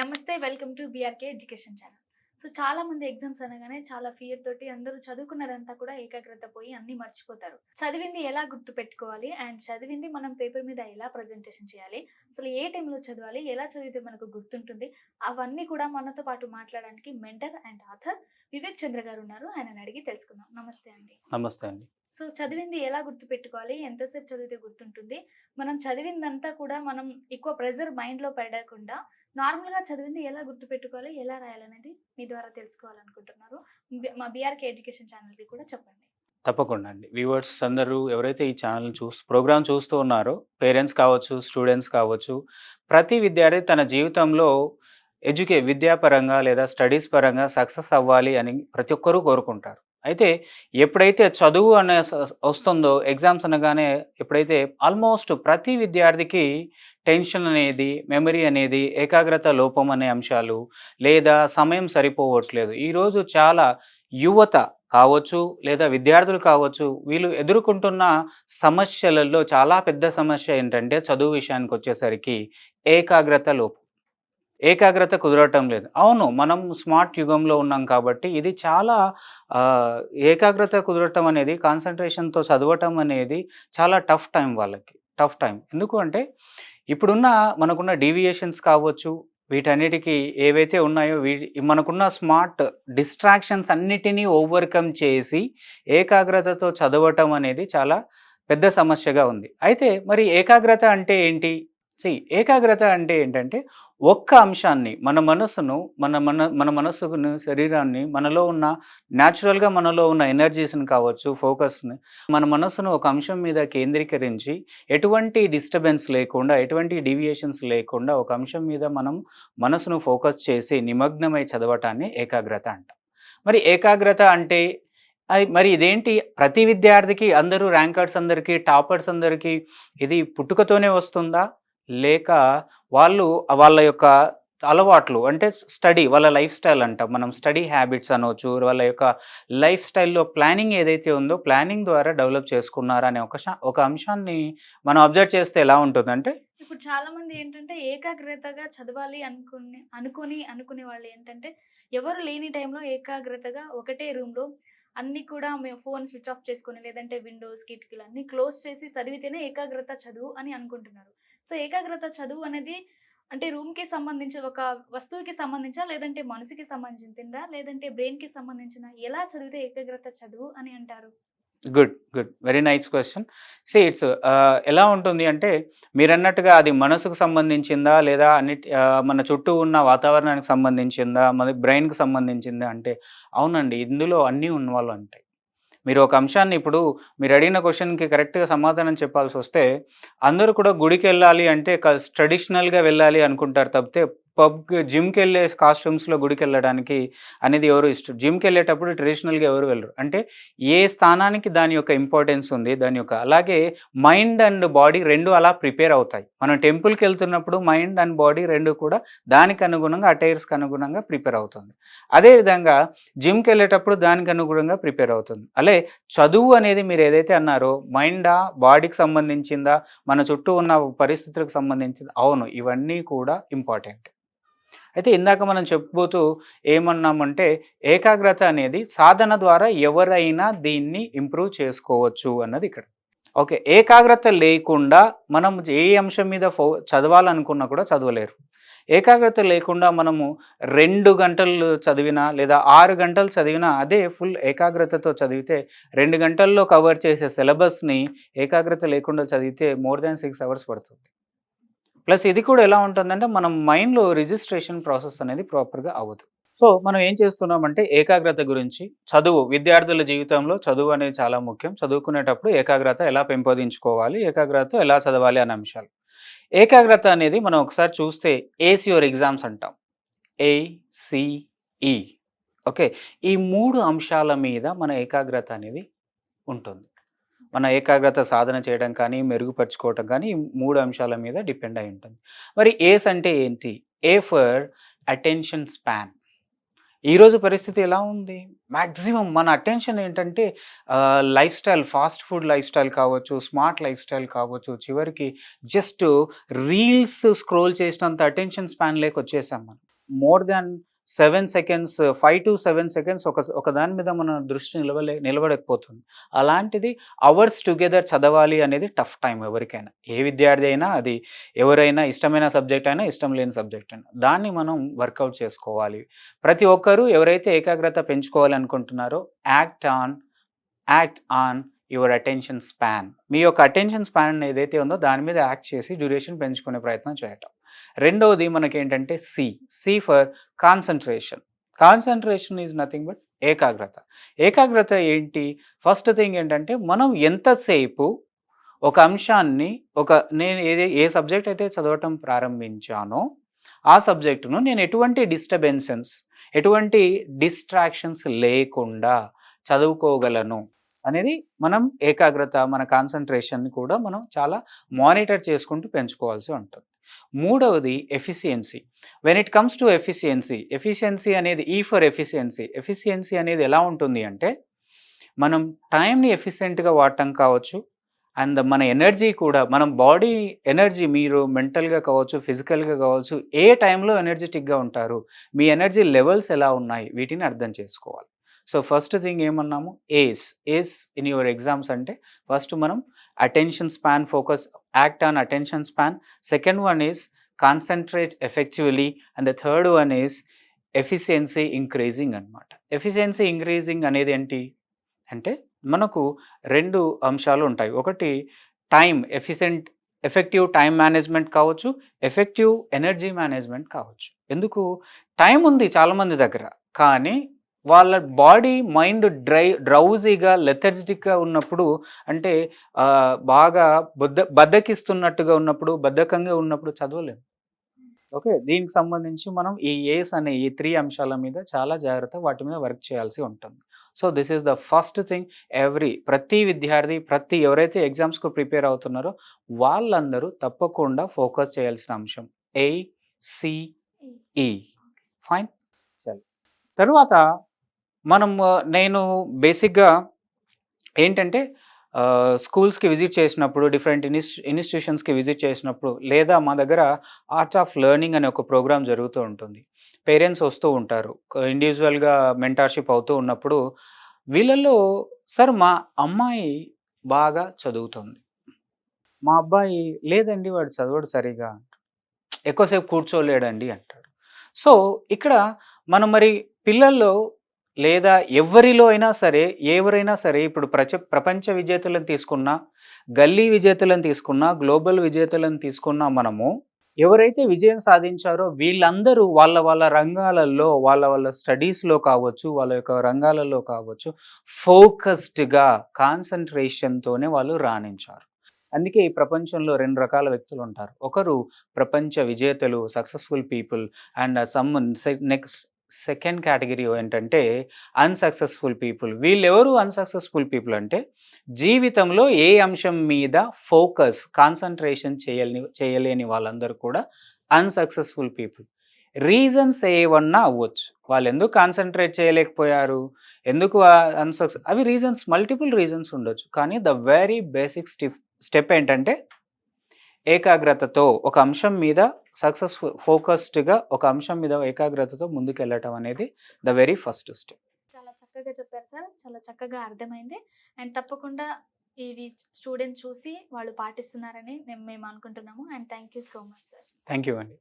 నమస్తే welcome to BRK education channel. So చాలా మంది ఎగ్జామ్స్ అనగానే చాలా ఫియర్ తోటి అందరూ చదువుకున్నదంతా కూడా ఏకాగ్రత పోయి అన్ని మర్చిపోతారు. చదివింది ఎలా గుర్తు పెట్టుకోవాలి అండ్ చదివింది మనం పేపర్ మీద ఎలా ప్రజెంటేషన్ చేయాలి? అసలు ఏ టైంలో చదవాలి? ఎలా చదివితే మనకు గుర్తుంటుంది? అవన్నీ కూడా మనతో పాటు మాట్లాడడానికి mentor and author Vivek Chandra garu ఉన్నారు. ఆయన అడిగి తెలుసుకుందాం. నమస్తే అండి. నమస్తే అండి. సో చదివింది ఎలా గుర్తు పెట్టుకోవాలి ఎంతసేపు చదివితే గుర్తుంటుంది? మనం చదివిందంతా కూడా మనం ఎక్కువ ప్రెజర్ మైండ్లో పడకుండా నార్మల్గా చదివింది ఎలా గుర్తు పెట్టుకోవాలి ఎలా రాయాలనేది మీ ద్వారా తెలుసుకోవాలనుకుంటున్నారు. మా బీఆర్కే ఎడ్యుకేషన్ ఛానల్కి కూడా చెప్పండి. తప్పకుండా అండి. వ్యూవర్స్ అందరూ ఎవరైతే ఈ ఛానల్ చూస్ ప్రోగ్రామ్ చూస్తూ ఉన్నారో పేరెంట్స్ కావచ్చు స్టూడెంట్స్ కావచ్చు ప్రతి విద్యార్థి తన జీవితంలో ఎడ్యుకే విద్యాపరంగా లేదా స్టడీస్ పరంగా సక్సెస్ అవ్వాలి అని ప్రతి ఒక్కరూ కోరుకుంటారు. అయితే ఎప్పుడైతే చదువు అనే వస్తుందో ఎగ్జామ్స్ అనగానే ఎప్పుడైతే ఆల్మోస్ట్ ప్రతి విద్యార్థికి టెన్షన్ అనేది మెమరీ అనేది ఏకాగ్రత లోపం అనే అంశాలు లేదా సమయం సరిపోవట్లేదు. ఈరోజు చాలా యువత కావచ్చు లేదా విద్యార్థులు కావచ్చు వీళ్ళు ఎదుర్కొంటున్న సమస్యలలో చాలా పెద్ద సమస్య ఏంటంటే చదువు విషయానికి వచ్చేసరికి ఏకాగ్రత లోపం. ఏకాగ్రత కుదరటం లేదు. అవును మనం స్మార్ట్ యుగంలో ఉన్నాం కాబట్టి ఇది చాలా ఏకాగ్రత కుదరటం అనేది కాన్సన్ట్రేషన్తో చదవటం అనేది చాలా టఫ్ టైం వాళ్ళకి. టఫ్ టైం ఎందుకు అంటే ఇప్పుడున్న మనకున్న డీవియేషన్స్ కావచ్చు వీటన్నిటికీ ఏవైతే ఉన్నాయో వీ మనకున్న స్మార్ట్ డిస్ట్రాక్షన్స్ అన్నిటినీ ఓవర్కమ్ చేసి ఏకాగ్రతతో చదవటం అనేది చాలా పెద్ద సమస్యగా ఉంది. అయితే మరి ఏకాగ్రత అంటే ఏంటి? ఏకాగ్రత అంటే ఏంటంటే ఒక్క అంశాన్ని మన మనసును మన మన మన మనసును శరీరాన్ని మనలో ఉన్న న్యాచురల్గా మనలో ఉన్న ఎనర్జీస్ని కావచ్చు ఫోకస్ని మన మనసును ఒక అంశం మీద కేంద్రీకరించి ఎటువంటి డిస్టర్బెన్స్ లేకుండా ఎటువంటి డీవియేషన్స్ లేకుండా ఒక అంశం మీద మనం మనసును ఫోకస్ చేసి నిమగ్నమై చదవటాన్ని ఏకాగ్రత అంటాం. మరి ఏకాగ్రత అంటే అది మరి ఇదేంటి? ప్రతి విద్యార్థికి అందరూ ర్యాంకర్స్ అందరికీ టాపర్స్ అందరికీ ఇది పుట్టుకతోనే వస్తుందా? లేక వాళ్ళు వాళ్ళ యొక్క అలవాట్లు అంటే స్టడీ వాళ్ళ లైఫ్ స్టైల్ అంటాం. మనం స్టడీ హ్యాబిట్స్ అనవచ్చు వాళ్ళ యొక్క లైఫ్ స్టైల్లో ప్లానింగ్ ఏదైతే ఉందో ప్లానింగ్ ద్వారా డెవలప్ చేసుకున్నారా అనే ఒక ఒక అంశాన్ని మనం అబ్జర్వ్ చేస్తే ఎలా ఉంటుందంటే ఇప్పుడు చాలా మంది ఏంటంటే ఏకాగ్రతగా చదవాలి అనుకుని అనుకుని అనుకునే వాళ్ళు ఏంటంటే ఎవరు లేని టైంలో ఏకాగ్రతగా ఒకటే రూమ్లో అన్ని కూడా మేము ఫోన్ స్విచ్ ఆఫ్ చేసుకొని లేదంటే విండోస్ కిటికీలు అన్ని క్లోజ్ చేసి చదివితేనే ఏకాగ్రత చదువు అని అనుకుంటున్నారు. సో ఏకాగ్రత చదువు అనేది అంటే రూమ్కి సంబంధించి ఒక వస్తువుకి సంబంధించా లేదంటే మనసుకి సంబంధించిందా లేదంటే బ్రెయిన్కి సంబంధించిన ఎలా చదివితే ఏకాగ్రత చదువు అని అంటారు? Good good. Very nice question. See it's ఎలా ఉంటుంది అంటే మీరు అన్నట్టుగా అది మనసుకు సంబంధించిందా లేదా అన్నిటి మన చుట్టూ ఉన్న వాతావరణానికి సంబంధించిందా మన బ్రెయిన్కి సంబంధించిందా అంటే అవునండి ఇందులో అన్నీ ఉన్నవాళ్ళు ఉంటాయి మీరు ఒక అంశాన్ని ఇప్పుడు మీరు అడిగిన క్వశ్చన్కి కరెక్ట్గా సమాధానం చెప్పాల్సి వస్తే అందరూ కూడా గుడికి వెళ్ళాలి అంటే ట్రెడిషనల్గా వెళ్ళాలి అనుకుంటారు తప్పితే పబ్ జిమ్కి వెళ్ళే కాస్ట్యూమ్స్లో గుడికి వెళ్ళడానికి అనేది ఎవరు ఇష్టం జిమ్కి వెళ్ళేటప్పుడు ట్రెడిషనల్గా ఎవరు వెళ్ళరు. అంటే ఏ స్థానానికి దాని యొక్క ఇంపార్టెన్స్ ఉంది దాని యొక్క అలాగే మైండ్ అండ్ బాడీ రెండు అలా ప్రిపేర్ అవుతాయి. మనం టెంపుల్కి వెళ్తున్నప్పుడు మైండ్ అండ్ బాడీ రెండు కూడా దానికి అనుగుణంగా అటైర్స్కి అనుగుణంగా ప్రిపేర్ అవుతుంది. అదేవిధంగా జిమ్కి వెళ్ళేటప్పుడు దానికి అనుగుణంగా ప్రిపేర్ అవుతుంది. అలే చదువు అనేది మీరు ఏదైతే అన్నారో మైండా బాడీకి సంబంధించిందా మన చుట్టూ ఉన్న పరిస్థితులకు సంబంధించిందా అవును ఇవన్నీ కూడా ఇంపార్టెంట్. అయితే ఇందాక మనం చెప్పుకోతూ ఏమన్నామంటే ఏకాగ్రత అనేది సాధన ద్వారా ఎవరైనా దీన్ని ఇంప్రూవ్ చేసుకోవచ్చు అన్నది ఇక్కడ. ఓకే ఏకాగ్రత లేకుండా మనం ఏ అంశం మీద ఫో చదవాలనుకున్నా కూడా చదవలేరు. ఏకాగ్రత లేకుండా మనము రెండు గంటలు చదివినా లేదా ఆరు గంటలు చదివినా అదే ఫుల్ ఏకాగ్రతతో చదివితే రెండు గంటల్లో కవర్ చేసే సిలబస్ని ఏకాగ్రత లేకుండా చదివితే మోర్ దాన్ సిక్స్ అవర్స్ పడుతుంది. ప్లస్ ఇది కూడా ఎలా ఉంటుందంటే మనం మైండ్లో రిజిస్ట్రేషన్ ప్రాసెస్ అనేది ప్రాపర్గా అవ్వదు. సో మనం ఏం చేస్తున్నామంటే ఏకాగ్రత గురించి చదువు విద్యార్థుల జీవితంలో చదువు అనేది చాలా ముఖ్యం. చదువుకునేటప్పుడు ఏకాగ్రత ఎలా పెంపొందించుకోవాలి ఏకాగ్రత ఎలా చదవాలి అనే అంశాలు. ఏకాగ్రత అనేది మనం ఒకసారి చూస్తే ఏసీఓర్ ఎగ్జామ్స్ అంటాం. A C E okay? ఈ మూడు అంశాల మీద మన ఏకాగ్రత అనేది ఉంటుంది. మన ఏకాగ్రత సాధన చేయడం కానీ మెరుగుపరుచుకోవటం కానీ ఈ మూడు అంశాల మీద డిపెండ్ అయి ఉంటుంది. మరి ఏస్ అంటే ఏంటి? A for attention span. ఈరోజు పరిస్థితి ఎలా ఉంది? మ్యాక్సిమం మన అటెన్షన్ ఏంటంటే life style fast food life style కావచ్చు స్మార్ట్ లైఫ్ స్టైల్ కావచ్చు చివరికి జస్ట్ రీల్స్ స్క్రోల్ చేసినంత అటెన్షన్ స్పాన్ లేక వచ్చేసాం మనం. More than seven seconds five to seven seconds ఒక ఒక దాని మీద మన దృష్టి నిలవలే నిలబడకపోతుంది. అలాంటిది అవర్స్ టుగెదర్ చదవాలి అనేది టఫ్ టైం ఎవరికైనా. ఏ విద్యార్థి అయినా అది ఎవరైనా ఇష్టమైన సబ్జెక్ట్ అయినా ఇష్టం లేని సబ్జెక్ట్ అయినా. దాన్ని మనం వర్కౌట్ చేసుకోవాలి. ప్రతి ఒక్కరూ ఎవరైతే ఏకాగ్రత పెంచుకోవాలనుకుంటున్నారో act on act on your attention span. మీ యొక్క అటెన్షన్ స్పాన్ ఏదైతే ఉందో దాని మీద యాక్ట్ చేసి డ్యూరేషన్ పెంచుకునే ప్రయత్నం చేయటం రెండవది మనకి ఏంటంటే C C for concentration concentration is nothing but ఏకాగ్రత. ఏకాగ్రత ఏంటి? ఫస్ట్ థింగ్ ఏంటంటే మనం ఎంతసేపు ఒక అంశాన్ని ఒక నేను ఏది ఏ సబ్జెక్ట్ అయితే చదవటం ప్రారంభించానో ఆ సబ్జెక్టును నేను ఎటువంటి డిస్టర్బెన్సెన్స్ ఎటువంటి డిస్ట్రాక్షన్స్ లేకుండా చదువుకోగలను అనేది మనం ఏకాగ్రత మన కాన్సన్ట్రేషన్ని కూడా మనం చాలా మానిటర్ చేసుకుంటూ పెంచుకోవాల్సి ఉంటుంది. మూడవది efficiency when it comes to efficiency efficiency అనేది ఈ ఫర్ ఎఫిషియన్సీ ఎఫిషియన్సీ అనేది ఎలా ఉంటుంది అంటే మనం టైంని ఎఫిషియెంట్గా వాడటం కావచ్చు అండ్ మన ఎనర్జీ కూడా మనం బాడీ ఎనర్జీ మీరు మెంటల్గా కావచ్చు ఫిజికల్గా కావచ్చు ఏ టైంలో ఎనర్జెటిక్గా ఉంటారు మీ ఎనర్జీ లెవెల్స్ ఎలా ఉన్నాయి వీటిని అర్థం చేసుకోవాలి. So first thing ఏమన్నాము? Ace. Ace in your exams అంటే ఫస్ట్ మనం attention span focus act on attention span. Second one is concentrate effectively and the third one is efficiency increasing అనమాట ఎఫిషియన్సీ ఇంక్రీజింగ్ అనేది ఏంటి? అంటే మనకు రెండు అంశాలు ఉంటాయి. ఒకటి time efficient effective time management కావచ్చు ఎఫెక్టివ్ ఎనర్జీ మేనేజ్మెంట్ కావచ్చు. ఎందుకు? టైం ఉంది చాలామంది దగ్గర కానీ వాళ్ళ బాడీ మైండ్ డ్రై డ్రౌజీగా లెథర్జిటిక్గా ఉన్నప్పుడు అంటే బాగా బుద్ధ బద్దకిస్తున్నట్టుగా ఉన్నప్పుడు బద్ధకంగా ఉన్నప్పుడు చదవలేము ఓకే దీనికి సంబంధించి మనం ఈ ఏస్ అనే ఈ త్రీ అంశాల మీద చాలా జాగ్రత్త వాటి మీద వర్క్ చేయాల్సి ఉంటుంది. So this is the first thing. Every ప్రతి విద్యార్థి ప్రతి ఎవరైతే ఎగ్జామ్స్కు ప్రిపేర్ అవుతున్నారో వాళ్ళందరూ తప్పకుండా ఫోకస్ చేయాల్సిన అంశం. A C E fine? చల్ తర్వాత మనం నేను బేసిక్గా ఏంటంటే స్కూల్స్కి విజిట్ చేసినప్పుడు డిఫరెంట్ ఇన్స్టి ఇన్స్టిట్యూషన్స్కి విజిట్ చేసినప్పుడు లేదా మా దగ్గర ఆర్ట్స్ ఆఫ్ లెర్నింగ్ అనే ఒక ప్రోగ్రామ్ జరుగుతూ ఉంటుంది. పేరెంట్స్ వస్తూ ఉంటారు. ఇండివిజువల్గా మెంటార్షిప్ అవుతూ ఉన్నప్పుడు వీళ్ళల్లో సార్ మా అమ్మాయి బాగా చదువుతుంది. మా అబ్బాయి లేదండి వాడు చదవడు సరిగా ఎక్కువసేపు కూర్చోలేడండి అంటాడు. సో ఇక్కడ మనం మరి పిల్లల్లో లేదా ఎవరిలో అయినా సరే ఎవరైనా సరే ఇప్పుడు ప్రచ ప్రపంచ విజేతలను తీసుకున్నా గల్లీ విజేతలను తీసుకున్నా గ్లోబల్ విజేతలను తీసుకున్నా మనము ఎవరైతే విజయం సాధించారో వీళ్ళందరూ వాళ్ళ వాళ్ళ రంగాలలో వాళ్ళ వాళ్ళ స్టడీస్లో కావచ్చు వాళ్ళ యొక్క రంగాలలో కావచ్చు ఫోకస్డ్గా కాన్సన్ట్రేషన్తోనే వాళ్ళు రాణించారు. అందుకే ఈ ప్రపంచంలో రెండు రకాల వ్యక్తులు ఉంటారు. ఒకరు ప్రపంచ విజేతలు successful people and some next second category ఏంటంటే అన్సక్సెస్ఫుల్ పీపుల్. వీళ్ళెవరు అన్సక్సెస్ఫుల్ పీపుల్ అంటే జీవితంలో ఏ అంశం మీద ఫోకస్ కాన్సన్ట్రేషన్ చేయలేని చేయలేని వాళ్ళందరూ కూడా అన్సక్సెస్ఫుల్ పీపుల్. రీజన్స్ ఏవన్నా అవ్వచ్చు. వాళ్ళు ఎందుకు కాన్సన్ట్రేట్ చేయలేకపోయారు? ఎందుకు అన్సక్సెస్ అవి రీజన్స్ మల్టిపుల్ రీజన్స్ ఉండొచ్చు. కానీ the very basic step step ఏంటంటే ఏకాగ్రతతో ఒక అంశం మీద సక్సెస్ఫుల్ ఫోకస్డ్గా ఒక అంశం మీద ఏకాగ్రతతో ముందుకెళ్ళటం అనేది ద వెరీ ఫస్ట్ స్టెప్. చాలా చక్కగా చెప్పారు సార్. చాలా చక్కగా అర్థమైంది. అండ్ తప్పకుండా ఇవి స్టూడెంట్స్ చూసి వాళ్ళు పాటిస్తున్నారని నేను మేము అనుకుంటున్నాము. And thank you so much sir. Thank you అండి.